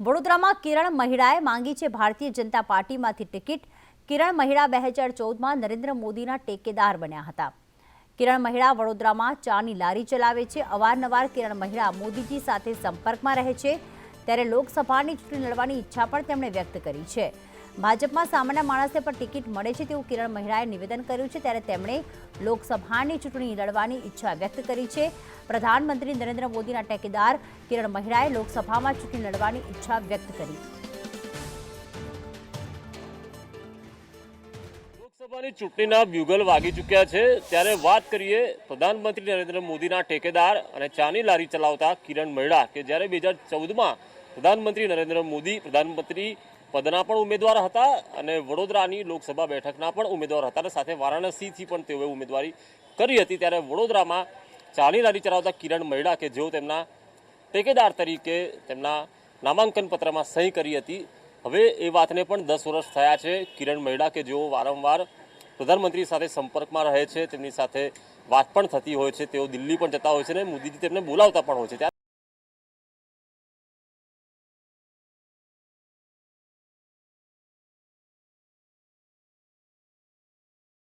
વડોદરામાં કિરણ મહિડાએ માંગી છે ભારતીય જનતા પાર્ટીમાંથી ટિકિટ. કિરણ મહિડા બે હજાર ચૌદમાં નરેન્દ્ર મોદીના ટેકેદાર બન્યા હતા. કિરણ મહિડા વડોદરામાં ચાની લારી ચલાવે છે. અવારનવાર કિરણ મહિડા મોદીજી સાથે સંપર્કમાં રહે છે. ત્યારે લોકસભાની ચૂંટણી લડવાની ઈચ્છા પણ તેમણે વ્યક્ત કરી છે. ભાજપમાં સામાન્ય માણસને પણ ટિકિટ મળે છે તેવું કિરણ મહેરાએ નિવેદન કર્યું છે, ત્યારે તેમણે લોકસભાની ચૂંટણી લડવાની ઈચ્છા વ્યક્ત કરી છે. પ્રધાનમંત્રી નરેન્દ્ર મોદીના ટેકેદાર કિરણ મહેરાએ લોકસભામાં ચૂંટણી લડવાની ઈચ્છા વ્યક્ત કરી. લોકસભાની ચૂંટણીના બ્યુગલ વાગી ચૂક્યા છે. ત્યારે વાત કરીએ પ્રધાનમંત્રી નરેન્દ્ર મોદીના ટેકેદાર અને ચાની લારી ચલાવતા કિરણ મહેરા, કે જ્યારે બે હજાર ચૌદમાં પ્રધાનમંત્રી નરેન્દ્ર મોદી પ્રધાનમંત્રી પદના પણ ઉમેદવાર હતા અને વડોદરાની લોકસભા બેઠકના પણ ઉમેદવાર હતા અને સાથે વારાણસીથી પણ તેઓએ ઉમેદવારી કરી હતી. ત્યારે વડોદરામાં ચાલી લારી ચલાવતા કિરણ મહિડા કે જેઓ તેમના ટેકેદાર તરીકે તેમના નામાંકન પત્રમાં સહી કરી હતી. હવે એ વાતને પણ દસ વર્ષ થયા છે. કિરણ મહિડા કે જેઓ વારંવાર પ્રધાનમંત્રી સાથે સંપર્કમાં રહે છે, તેમની સાથે વાત પણ થતી હોય છે, તેઓ દિલ્હી પણ જતા હોય છે અને મોદીજી તેમને બોલાવતા પણ હોય છે.